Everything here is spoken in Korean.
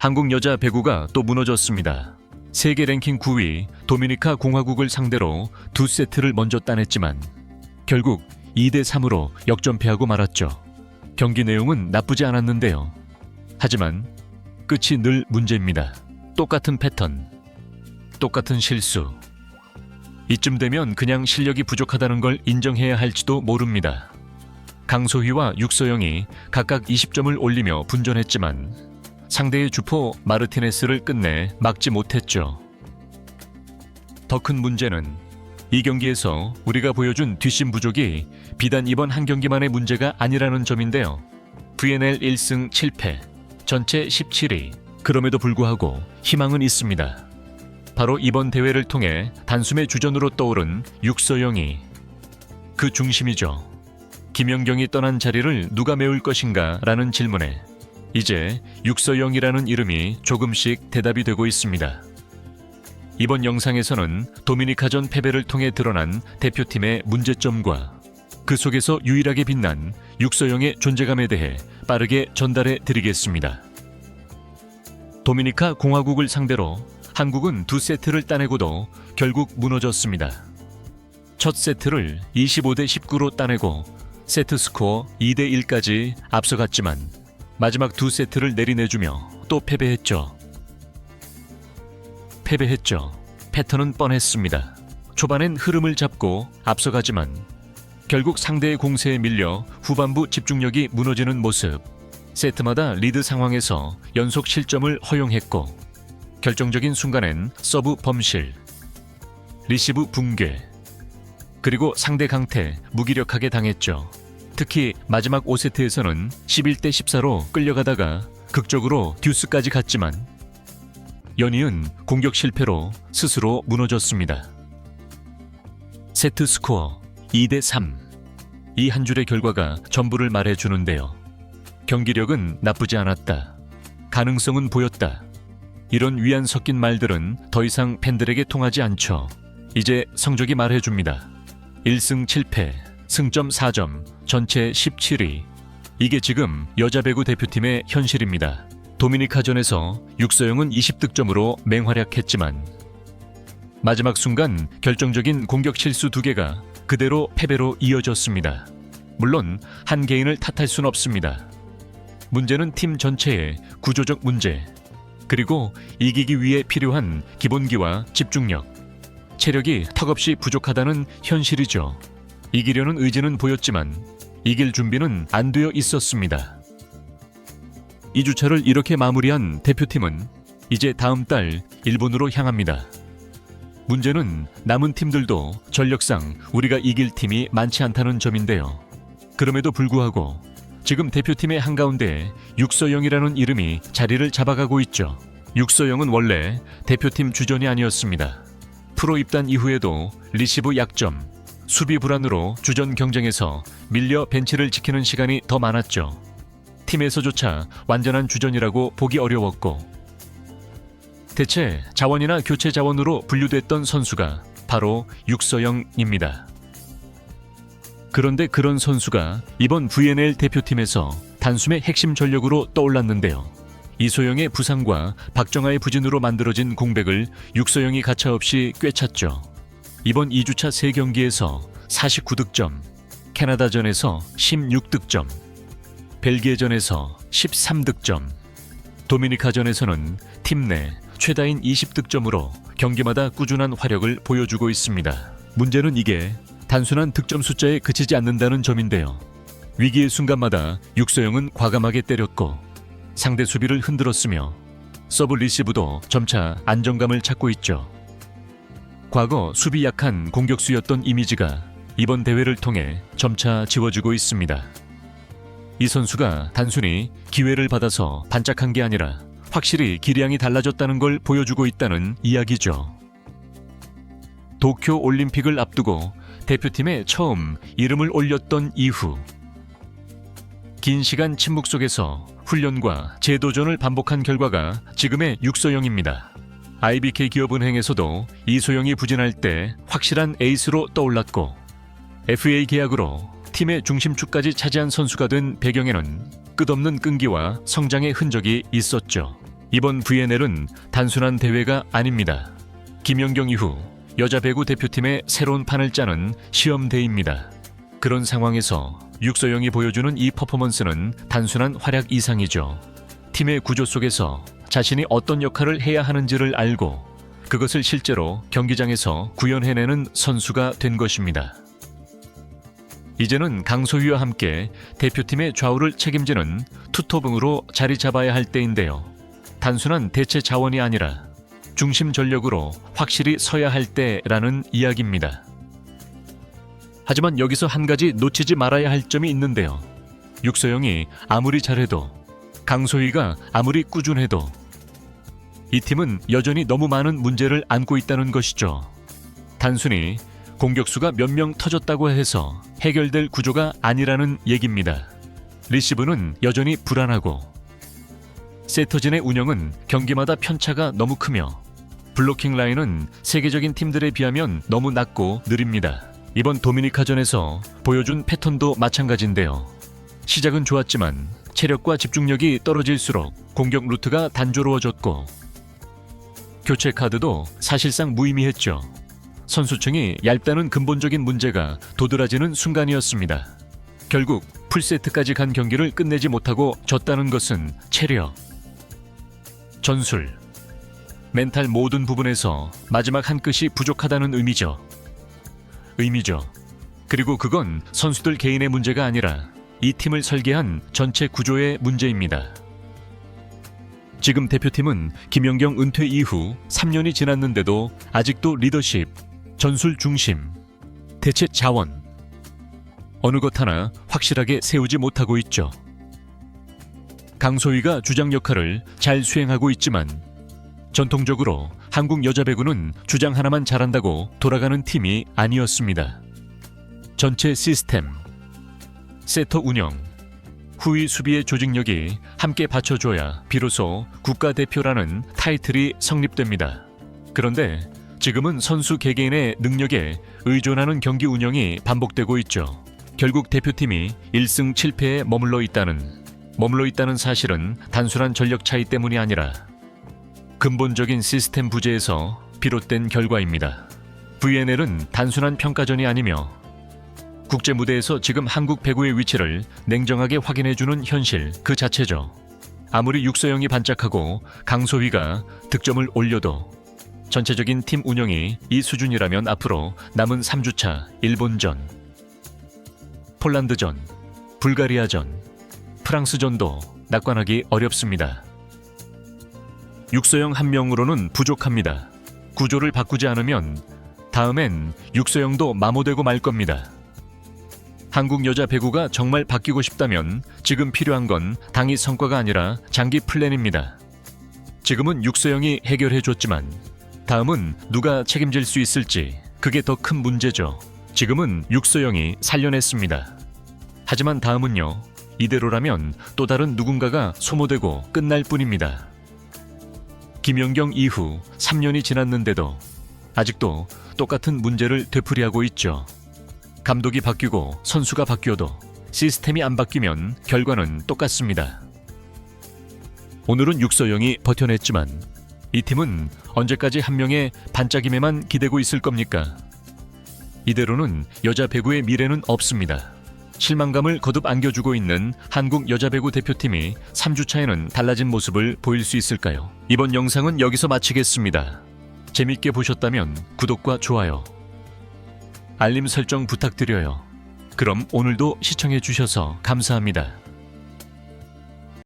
한국 여자 배구가 또 무너졌습니다. 세계 랭킹 9위 도미니카 공화국을 상대로 두 세트를 먼저 따냈지만 결국 2대 3으로 역전패하고 말았죠. 경기 내용은 나쁘지 않았는데요. 하지만 끝이 늘 문제입니다. 똑같은 패턴, 똑같은 실수. 이쯤 되면 그냥 실력이 부족하다는 걸 인정해야 할지도 모릅니다. 강소희와 육서영이 각각 20점을 올리며 분전했지만 상대의 주포 마르티네스를 끝내 막지 못했죠. 더 큰 문제는 이 경기에서 우리가 보여준 뒷심 부족이 비단 이번 한 경기만의 문제가 아니라는 점인데요. VNL 1승 7패, 전체 17위. 그럼에도 불구하고 희망은 있습니다. 바로 이번 대회를 통해 단숨에 주전으로 떠오른 육서영이 그 중심이죠. 김연경이 떠난 자리를 누가 메울 것인가 라는 질문에 이제 육서영이라는 이름이 조금씩 대답이 되고 있습니다. 이번 영상에서는 도미니카전 패배를 통해 드러난 대표팀의 문제점과 그 속에서 유일하게 빛난 육서영의 존재감에 대해 빠르게 전달해 드리겠습니다. 도미니카 공화국을 상대로 한국은 두 세트를 따내고도 결국 무너졌습니다. 첫 세트를 25대 19로 따내고 세트 스코어 2대 1까지 앞서갔지만 마지막 두 세트를 내리내주며 또 패배했죠. 패배했죠. 패턴은 뻔했습니다. 초반엔 흐름을 잡고 앞서가지만 결국 상대의 공세에 밀려 후반부 집중력이 무너지는 모습. 세트마다 리드 상황에서 연속 실점을 허용했고 결정적인 순간엔 서브 범실, 리시브 붕괴, 그리고 상대 강태 무기력하게 당했죠. 특히 마지막 5세트에서는 11대 14로 끌려가다가 극적으로 듀스까지 갔지만 연이은 공격 실패로 스스로 무너졌습니다. 세트 스코어 2대 3. 이 한 줄의 결과가 전부를 말해 주는데요. 경기력은 나쁘지 않았다. 가능성은 보였다. 이런 위안 섞인 말들은 더 이상 팬들에게 통하지 않죠. 이제 성적이 말해 줍니다. 1승 7패, 승점 4점, 전체 17위. 이게 지금 여자 배구 대표팀의 현실입니다. 도미니카전에서 육서영은 20득점으로 맹활약했지만 마지막 순간 결정적인 공격 실수 두 개가 그대로 패배로 이어졌습니다. 물론 한 개인을 탓할 순 없습니다. 문제는 팀 전체의 구조적 문제, 그리고 이기기 위해 필요한 기본기와 집중력, 체력이 턱없이 부족하다는 현실이죠. 이기려는 의지는 보였지만 이길 준비는 안 되어 있었습니다. 2주차를 이렇게 마무리한 대표팀은 이제 다음 달 일본으로 향합니다. 문제는 남은 팀들도 전력상 우리가 이길 팀이 많지 않다는 점인데요. 그럼에도 불구하고 지금 대표팀의 한가운데 육서영이라는 이름이 자리를 잡아가고 있죠. 육서영은 원래 대표팀 주전이 아니었습니다. 프로 입단 이후에도 리시브 약점, 수비 불안으로 주전 경쟁에서 밀려 벤치를 지키는 시간이 더 많았죠. 팀에서조차 완전한 주전이라고 보기 어려웠고 대체 자원이나 교체 자원으로 분류됐던 선수가 바로 육서영입니다. 그런데 그런 선수가 이번 VNL 대표팀에서 단숨에 핵심 전력으로 떠올랐는데요. 이소영의 부상과 박정아의 부진으로 만들어진 공백을 육서영이 가차없이 꿰찼죠. 이번 2주차 3경기에서 49득점, 캐나다전에서 16득점, 벨기에전에서 13득점, 도미니카전에서는 팀 내 최다인 20득점으로 경기마다 꾸준한 화력을 보여주고 있습니다. 문제는 이게 단순한 득점 숫자에 그치지 않는다는 점인데요. 위기의 순간마다 육서영은 과감하게 때렸고 상대 수비를 흔들었으며 서브 리시브도 점차 안정감을 찾고 있죠. 과거 수비 약한 공격수였던 이미지가 이번 대회를 통해 점차 지워지고 있습니다. 이 선수가 단순히 기회를 받아서 반짝한 게 아니라 확실히 기량이 달라졌다는 걸 보여주고 있다는 이야기죠. 도쿄 올림픽을 앞두고 대표팀에 처음 이름을 올렸던 이후 긴 시간 침묵 속에서 훈련과 재도전을 반복한 결과가 지금의 육소영입니다. IBK 기업은행에서도 이소영이 부진할 때 확실한 에이스로 떠올랐고 FA 계약으로 팀의 중심축까지 차지한 선수가 된 배경에는 끝없는 끈기와 성장의 흔적이 있었죠. 이번 VNL은 단순한 대회가 아닙니다. 김연경 이후 여자 배구 대표팀의 새로운 판을 짜는 시험대입니다. 그런 상황에서 육서영이 보여주는 이 퍼포먼스는 단순한 활약 이상이죠. 팀의 구조 속에서 자신이 어떤 역할을 해야 하는지를 알고 그것을 실제로 경기장에서 구현해내는 선수가 된 것입니다. 이제는 강소희와 함께 대표팀의 좌우를 책임지는 투토봉으로 자리 잡아야 할 때인데요. 단순한 대체 자원이 아니라 중심 전력으로 확실히 서야 할 때라는 이야기입니다. 하지만 여기서 한 가지 놓치지 말아야 할 점이 있는데요. 육서영이 아무리 잘해도 강소희가 아무리 꾸준해도 이 팀은 여전히 너무 많은 문제를 안고 있다는 것이죠. 단순히 공격수가 몇 명 터졌다고 해서 해결될 구조가 아니라는 얘기입니다. 리시브는 여전히 불안하고 세터진의 운영은 경기마다 편차가 너무 크며 블로킹 라인은 세계적인 팀들에 비하면 너무 낮고 느립니다. 이번 도미니카전에서 보여준 패턴도 마찬가지인데요. 시작은 좋았지만 체력과 집중력이 떨어질수록 공격 루트가 단조로워졌고 교체 카드도 사실상 무의미했죠. 선수층이 얇다는 근본적인 문제가 도드라지는 순간이었습니다. 결국 풀세트까지 간 경기를 끝내지 못하고 졌다는 것은 체력, 전술, 멘탈 모든 부분에서 마지막 한 끗이 부족하다는 의미죠. 의미죠. 그리고 그건 선수들 개인의 문제가 아니라 이 팀을 설계한 전체 구조의 문제입니다. 지금 대표팀은 김연경 은퇴 이후 3년이 지났는데도 아직도 리더십, 전술 중심, 대체 자원, 어느 것 하나 확실하게 세우지 못하고 있죠. 강소희가 주장 역할을 잘 수행하고 있지만 전통적으로 한국 여자 배구는 주장 하나만 잘한다고 돌아가는 팀이 아니었습니다. 전체 시스템, 세터 운영, 후위 수비의 조직력이 함께 받쳐줘야 비로소 국가대표라는 타이틀이 성립됩니다. 그런데 지금은 선수 개개인의 능력에 의존하는 경기 운영이 반복되고 있죠. 결국 대표팀이 1승 7패에 머물러 있다는 머물러 있다는 사실은 단순한 전력 차이 때문이 아니라 근본적인 시스템 부재에서 비롯된 결과입니다. VNL은 단순한 평가전이 아니며 국제 무대에서 지금 한국 배구의 위치를 냉정하게 확인해 주는 현실 그 자체죠. 아무리 육서영이 반짝하고 강소희가 득점을 올려도 전체적인 팀 운영이 이 수준이라면 앞으로 남은 3주차 일본전, 폴란드전, 불가리아전, 프랑스전도 낙관하기 어렵습니다. 육서영 한 명으로는 부족합니다. 구조를 바꾸지 않으면 다음엔 육서영도 마모되고 말 겁니다. 한국 여자 배구가 정말 바뀌고 싶다면 지금 필요한 건 당이 성과가 아니라 장기 플랜입니다. 지금은 육서영이 해결해 줬지만 다음은 누가 책임질 수 있을지 그게 더 큰 문제죠. 지금은 육서영이 살려냈습니다. 하지만 다음은요. 이대로라면 또 다른 누군가가 소모되고 끝날 뿐입니다. 김연경 이후 3년이 지났는데도 아직도 똑같은 문제를 되풀이하고 있죠. 감독이 바뀌고 선수가 바뀌어도 시스템이 안 바뀌면 결과는 똑같습니다. 오늘은 육서영이 버텨냈지만 이 팀은 언제까지 한 명의 반짝임에만 기대고 있을 겁니까? 이대로는 여자 배구의 미래는 없습니다. 실망감을 거듭 안겨주고 있는 한국 여자 배구 대표팀이 3주차에는 달라진 모습을 보일 수 있을까요? 이번 영상은 여기서 마치겠습니다. 재밌게 보셨다면 구독과 좋아요, 알림 설정 부탁드려요. 그럼 오늘도 시청해 주셔서 감사합니다.